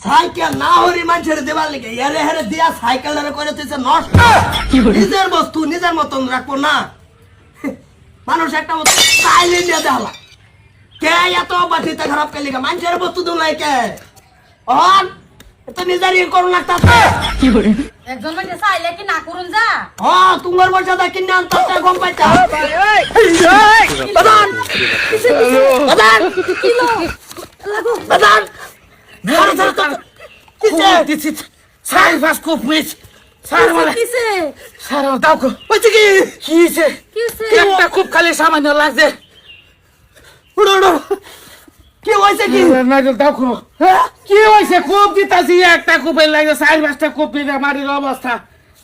Cycle না হরি মানুষের দেবার লিগে এরে হেরে দিয়া সাইকেল করে তুইছে নষ্ট নিজের বস্তু নিজের মতন রাখব না মানুষ একটা মতো চাইলে দিয়ে দেওয়া কে এত বাটিতে খারাপ কে লিগে মানুষের বস্তু দু নাই কে অন তো নিজের ইয়ে করুন লাগতা একজন মানুষ চাইলে কি না করুন যা হ তোমার মর্যাদা কিনে আনতে গম পাইতা বাদান বাদান বাদান ধরো খুব কো? কি কি খুব খালি সামান্য লাগছে। কি হইছে কি? নাইজল দাও কো হ্যাঁ? কি হইছে খুব দিতাছি একটা খুব লাগছে। সাই পাঁচটা খুব পিলে মারির অবস্থা।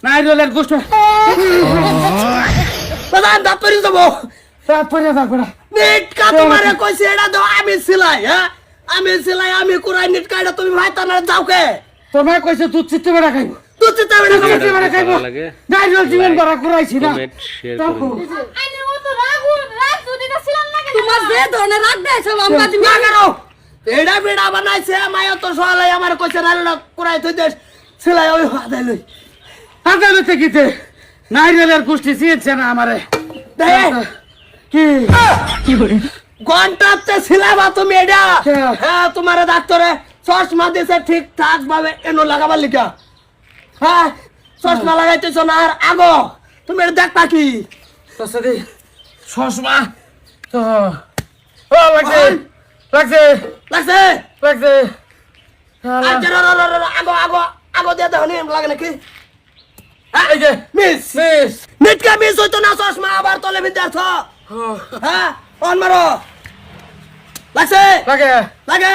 নাইজলের গোষ্ঠ। বাদান দাঁত পরি যাব তারপরে থাকবে না নিটকা তোমারে কইছে এটা দাও আমি সিলাই হ্যাঁ? আমি সিলাই আমি কুরাই নিটকা এটা তুমি ভাই তানারে যাও কে? তোমায় কইছে তুই চিত্তে বেড়া খাইব। করে চিত্তে বেড়া খাইব। লাগে। নাইজল জীবন বড় করাইছি না। ও তো রাগুন রাগ যদি না ছিলাম না তোমার যে ধরনের রাগ দেয়ছো আমরা না করো এটা বিড়া বানাইছে মায়া তো সহালাই আমার কইছে না কুরাই তুই দেশ সিলাই ওই হাদাই লই। আদালতে কিতে নাইজলের গোষ্ঠী চিনছে না আমারে। দে কি? ঘন্টাতে সিলাবা তুমি এটা? হ্যাঁ। তোমার ডাক্তারে চশমা দিছে ঠিকঠাক ভাবে। এনো লাগাবার লিখা হ্যাঁ চশমা লাগাইতেছ না আর আগো। তুমি এটা দেখবা কি? চশমা তো ও লাগছে লাগছে। লাগছে? লাগছে। আচ্ছা, র, আগো আগো আগো দিয়ে দেখো লাগে নাকি? মিস। মিস। নিটকা মিস হইতো না চশমা আবার তলে বিদ্যার্থ হ্যাঁ অন মারো। লাগছে? লাগে। লাগে?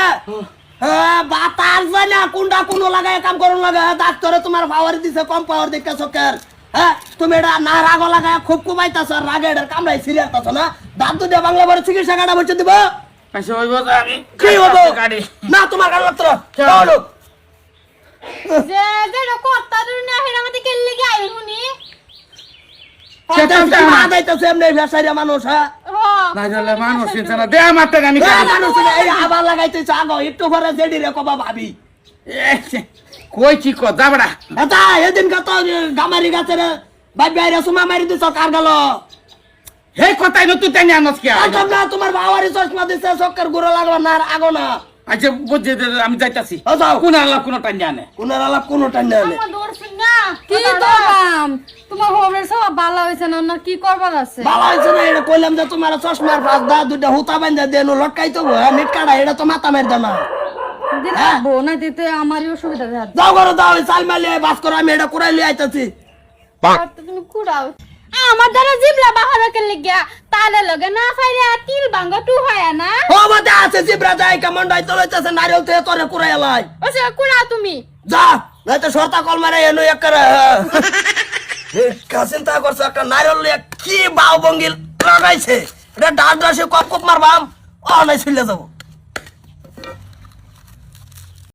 হ্যাঁ বাতাস যায় না কোনটা কোনো লাগায় কাম করুন লাগে ডাক্তারে তোমার পাওয়ার দিছে কম পাওয়ার দেখে চোখের হ্যাঁ তুমি এটা না রাগ লাগায় খুব কুমাইতাছ রাগে এটার কামড়াই সিরিয়াস না? দাঁত দুটো বাংলা বড় চিকিৎসা কাটা বলছে দিব? কি হব না তোমার গাড়ি লাগতো যে যে আগো একটু পরে জেডি রে কবা ভাবি। এ, সে, কই কি কর যাবড়া এটা এদিন কত গামারি গাছের ভাই বাইরে সুমা মারি দিছ কার গেল? হে কথাই নতুন তাই আনস কে একদম না তোমার বাবারই চশমা দিছে চক্কর গুঁড়ো লাগবে না আর আগো না। আচ্ছা বুঝে আমি যাইতাছি। ও যাও। কোন আল্লাহ কোন টাইম জানে কোনের আলাপ কোনো টাইম নেই আমার দৌড়ছি না কি করবাম তোমার হোমের সব ভালো হইছে না? না কি করবার আছে? ভালো হয়েছে না এটা কইলাম যে তোমার চশমার পাশ দা দুইটা হুতা বান্ধা দেন লটকাই তো নেট কাটা এটা তো মাথা মেরে দাও না দিতে না দিতে আমারই অসুবিধা দেখা যাও করো দাও ওই চাল মালি বাস করো আমি এটা কুড়াই লিয়ে আইতাছি। তুমি কুড়াও। আমার দ্বারা জিবলা বাহার কে লিগা তালে লগে না ফাইরে তিল বাঙ্গা টু হয় না। ও বাদে আছে জিব্রা যাই কেমন ডাই তো লইতেছে নারিয়েল তো তোরে কুড়াই লাই। সে কুড়াও তুমি। যা। নাই তো সরতা কল মারে, এনো এক চিন্তা করছ, একটা নারল কি বাউ বঙ্গিল লাগাইছে? এটা ডাল ডাসে কপ কপ মারবাম ও নাই ছিলে যাব।